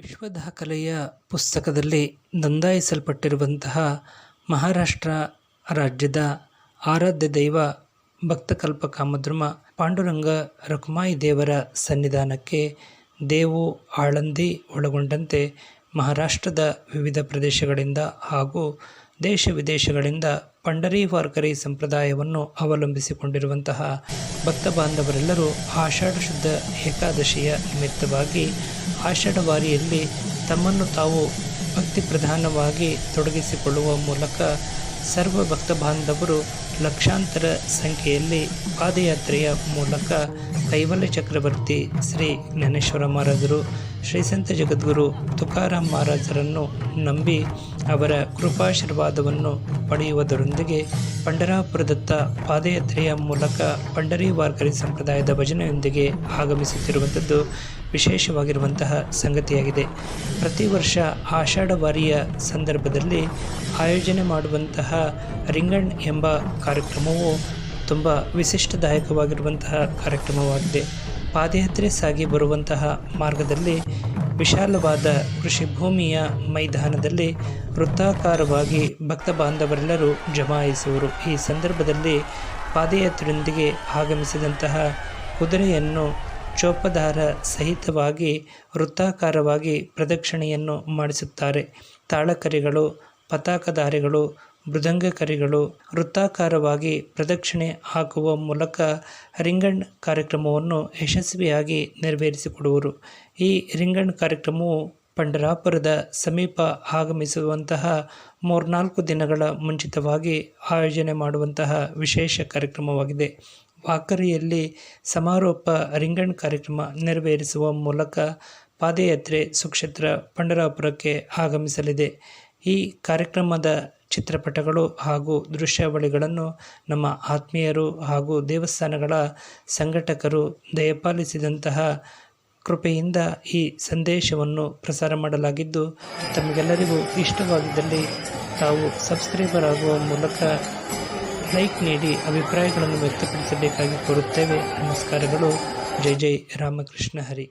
ವಿಶ್ವ ದಾಖಲೆಯ ಪುಸ್ತಕದಲ್ಲಿ ನೋಂದಾಯಿಸಲ್ಪಟ್ಟಿರುವಂತಹ ಮಹಾರಾಷ್ಟ್ರ ರಾಜ್ಯದ ಆರಾಧ್ಯ ದೈವ ಭಕ್ತಕಲ್ಪ ಕಾಮದ್ರಮ ಪಾಂಡುರಂಗ ರಕುಮಾಯಿ ದೇವರ ಸನ್ನಿಧಾನಕ್ಕೆ ದೇವು ಆಳಂದಿ ಒಳಗೊಂಡಂತೆ ಮಹಾರಾಷ್ಟ್ರದ ವಿವಿಧ ಪ್ರದೇಶಗಳಿಂದ ಹಾಗೂ ದೇಶ ವಿದೇಶಗಳಿಂದ ಪಂಡರಿ ವಾರ್ಕರಿ ಸಂಪ್ರದಾಯವನ್ನು ಅವಲಂಬಿಸಿಕೊಂಡಿರುವಂತಹ ಭಕ್ತ ಬಾಂಧವರೆಲ್ಲರೂ ಆಷಾಢ ಶುದ್ಧ ಏಕಾದಶಿಯ ನಿಮಿತ್ತವಾಗಿ ಆಷಾಢವಾರಿಯಲ್ಲಿ ತಮ್ಮನ್ನು ತಾವು ಭಕ್ತಿ ಪ್ರಧಾನವಾಗಿ ತೊಡಗಿಸಿಕೊಳ್ಳುವ ಮೂಲಕ ಸರ್ವ ಭಕ್ತ ಬಾಂಧವರು ಲಕ್ಷಾಂತರ ಸಂಖ್ಯೆಯಲ್ಲಿ ಪಾದಯಾತ್ರೆಯ ಮೂಲಕ ಕೈವಲ್ಯ ಚಕ್ರವರ್ತಿ ಶ್ರೀ ಜ್ಞಾನೇಶ್ವರ ಮಹಾರಾಜರು, ಶ್ರೀ ಸಂತ ಜಗದ್ಗುರು ತುಕಾರಾಮ್ ಮಹಾರಾಜರನ್ನು ನಂಬಿ ಅವರ ಕೃಪಾಶೀರ್ವಾದವನ್ನು ಪಡೆಯುವುದರೊಂದಿಗೆ ಪಂಡರಾಪುರದತ್ತ ಪಾದಯಾತ್ರೆಯ ಮೂಲಕ ಪಂಡರಿ ವಾರ್ಕರಿ ಸಂಪ್ರದಾಯದ ಭಜನೆಯೊಂದಿಗೆ ಆಗಮಿಸುತ್ತಿರುವಂಥದ್ದು ವಿಶೇಷವಾಗಿರುವಂತಹ ಸಂಗತಿಯಾಗಿದೆ. ಪ್ರತಿ ವರ್ಷ ಆಷಾಢವಾರಿಯ ಸಂದರ್ಭದಲ್ಲಿ ಆಯೋಜನೆ ಮಾಡುವಂತಹ ರಿಂಗಣ್ ಎಂಬ ಕಾರ್ಯಕ್ರಮವು ತುಂಬ ವಿಶಿಷ್ಟದಾಯಕವಾಗಿರುವಂತಹ ಕಾರ್ಯಕ್ರಮವಾಗಿದೆ. ಪಾದಯಾತ್ರೆ ಸಾಗಿ ಬರುವಂತಹ ಮಾರ್ಗದಲ್ಲಿ ವಿಶಾಲವಾದ ಕೃಷಿ ಭೂಮಿಯ ಮೈದಾನದಲ್ಲಿ ವೃತ್ತಾಕಾರವಾಗಿ ಭಕ್ತ ಬಾಂಧವರೆಲ್ಲರೂ ಜಮಾಯಿಸುವರು. ಈ ಸಂದರ್ಭದಲ್ಲಿ ಪಾದಯಾತ್ರೆಯೊಂದಿಗೆ ಆಗಮಿಸಿದಂತಹ ಕುದುರೆಯನ್ನು ಚೋಪದಾರ ಸಹಿತವಾಗಿ ವೃತ್ತಾಕಾರವಾಗಿ ಪ್ರದಕ್ಷಿಣೆಯನ್ನು ಮಾಡಿಸುತ್ತಾರೆ. ತಾಳಕರಿಗಳು, ಪತಾಕಧಾರಿಗಳು ಮೃದಂಗಕರಿಗಳು ವೃತ್ತಾಕಾರವಾಗಿ ಪ್ರದಕ್ಷಿಣೆ ಹಾಕುವ ಮೂಲಕ ರಿಂಗಣ್ ಕಾರ್ಯಕ್ರಮವನ್ನು ಯಶಸ್ವಿಯಾಗಿ ನೆರವೇರಿಸಿಕೊಡುವರು. ಈ ರಿಂಗಣ್ ಕಾರ್ಯಕ್ರಮವು ಪಂಡರಾಪುರದ ಸಮೀಪ ಆಗಮಿಸುವಂತಹ ಮೂರ್ನಾಲ್ಕು ದಿನಗಳ ಮುಂಚಿತವಾಗಿ ಆಯೋಜನೆ ಮಾಡುವಂತಹ ವಿಶೇಷ ಕಾರ್ಯಕ್ರಮವಾಗಿದೆ. ವಾಕರಿಯಲ್ಲಿ ಸಮಾರೋಪ ರಿಂಗಣ್ ಕಾರ್ಯಕ್ರಮ ನೆರವೇರಿಸುವ ಮೂಲಕ ಪಾದಯಾತ್ರೆ ಸುಕ್ಷೇತ್ರ ಪಂಡರಾಪುರಕ್ಕೆ ಆಗಮಿಸಲಿದೆ. ಈ ಕಾರ್ಯಕ್ರಮದ ಚಿತ್ರಪಟಗಳು ಹಾಗೂ ದೃಶ್ಯಾವಳಿಗಳನ್ನು ನಮ್ಮ ಆತ್ಮೀಯರು ಹಾಗೂ ದೇವಸ್ಥಾನಗಳ ಸಂಘಟಕರು ದಯಪಾಲಿಸಿದಂತಹ ಕೃಪೆಯಿಂದ ಈ ಸಂದೇಶವನ್ನು ಪ್ರಸಾರ ಮಾಡಲಾಗಿದ್ದು, ತಮಗೆಲ್ಲರಿಗೂ ಇಷ್ಟವಾಗಿದ್ದಲ್ಲಿ ತಾವು ಸಬ್ಸ್ಕ್ರೈಬರ್ ಆಗುವ ಮೂಲಕ ಲೈಕ್ ನೀಡಿ ಅಭಿಪ್ರಾಯಗಳನ್ನು ವ್ಯಕ್ತಪಡಿಸಬೇಕಾಗಿ ಕೋರುತ್ತೇವೆ. ನಮಸ್ಕಾರಗಳು. ಜೈ ಜೈ ರಾಮಕೃಷ್ಣ ಹರಿ.